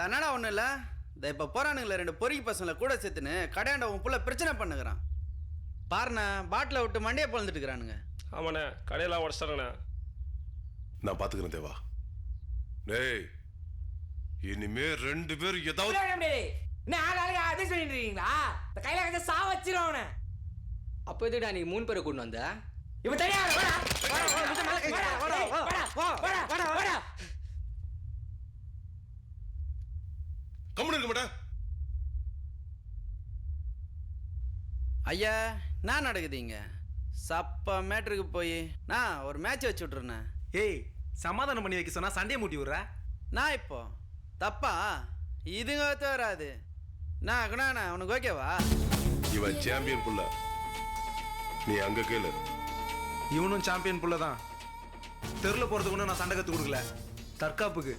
தன்னடா ஒன்றும் இல்லை? இந்த இப்போ போறானுங்களே ரெண்டு பொறுக்கி பசங்களை கூட சேர்த்துன்னு கடையாண்ட உன் புள்ள பிரச்சனை பண்ணுகிறான். பாருண்ணா பாட்டிலை விட்டு மண்டையை பொழந்துட்டு இருக்கிறானுங்க. ஆமாண்ணே கடையெல்லாம் உடச்சிட்டாங்கண்ணே. நான் பாத்துக்கிறேன் தேவா. டேய் இனிமே ரெண்டு பேரும் ஏதாவது என்ன ஆள் ஆளுக்கு அதே சொல்லிட்டு இருக்கீங்களா? இந்த கையில கஞ்சா சா வச்சிரும் அவனை. அப்போ எதுடா நீ மூணு பேரை கொண்டு வந்த? இப்ப தனியா வாடா, வாடா, வாடா, கம்முன்னு இருக்க மாட்டேன். ஐயா என்ன நடக்குது இங்க சப்ப மேட்ருக்கு போய் நான் ஒரு மேட்ச் வச்சு விட்ருண்ணே ஏய் சமாதானம் பண்ணி வைக்க சொன்னா சண்டையை மூட்டி விடுற? நான் இப்போ? தப்பா? இதுங்க ஒத்து வராது. நான் குணாண்ணா உனக்கு ஓகேவா இவன் சாம்பியன் புள்ள. நீ அங்க கேளு. இவனும் சாம்பியன் புள்ள தான். தெருல போறதுக்கு ஒன்றும் நான் சண்டை கத்து கொடுக்கல. தற்காப்புக்கு.